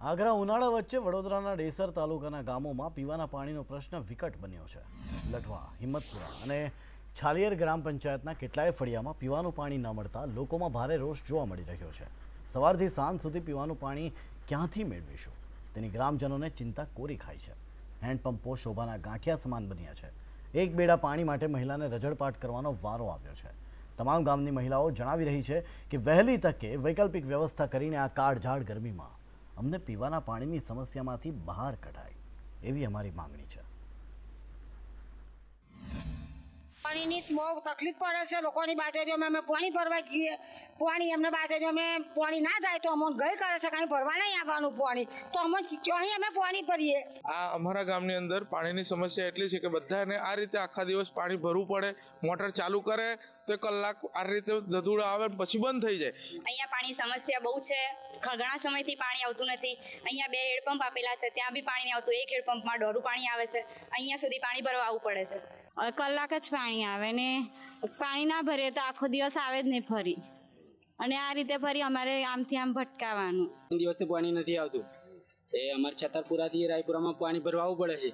આગ્રા ઉનાળા વચ્ચે વડોદરાના ડેસર તાલુકાના ગામોમાં પીવાના પાણીનો પ્રશ્ન વિકટ બન્યો છે. લઠવા, હિંમતપુરા અને છાલિયર ગ્રામ પંચાયતના કેટલાય ફળિયામાં પીવાનું પાણી ન મળતા લોકોમાં ભારે રોષ જોવા મળી રહ્યો છે. સવારથી સાંજ સુધી પીવાનું પાણી ક્યાંથી મેળવીશું? તેની ગ્રામજનોને ચિંતા કોરી ખાઈ છે. હેન્ડપંપો શોભાના ગાંઠિયા સમાન બન્યા છે. એક બેડા પાણી માટે મહિલાને રજળપાટ કરવાનો વારો આવ્યો છે. તમામ ગામની મહિલાઓ જણાવી રહી છે કે વહેલી તકે વૈકલ્પિક વ્યવસ્થા કરીને આ કાળઝાળ ગરમીમાં અમને પીવાના પાણીની સમસ્યામાંથી બહાર કઢાય એવી અમારી માંગણી છે. બહુ તકલીફ પડે છે લોકોની બાજરીઓમાં અમે પાણી ભરવા જઈએ પાણી એમને અમે પાણી ના જાય તો અમને ગઈ કરે છે કાંઈ ભરવા નહીં આવવાનું પાણી. તો અમને અહીં અમે પાણી ભરીએ. આ અમારા ગામની અંદર પાણીની સમસ્યા એટલી છે કે બધાને આ રીતે આખા દિવસ પાણી ભરવું પડે મોટર ચાલુ કરે તો કલાક આ રીતે ધધુડો આવે પછી બંધ થઈ જાય. અહીંયા પાણી સમસ્યા બહુ છે. ઘણા સમયથી પાણી આવતું નથી. અહીંયા બે હેડપંપ આપેલા છે ત્યાં બી પાણી નહીં આવતું. એક હેડપંપમાં દોઢું પાણી આવે છે. અહીંયા સુધી પાણી ભરવા આવવું પડે છે. હવે કલાક જ પાણી આવે ને પાણી ના ભરીએ તો આખો દિવસ આવે જ નહીં ફરી. અને આ રીતે ફરી અમારે આમથી આમ ભટકાવાનું. દિવસથી પાણી નથી આવતું. એ અમારે છતરપુરાથી રાયપુરામાં પાણી ભરવા આવવું પડે છે.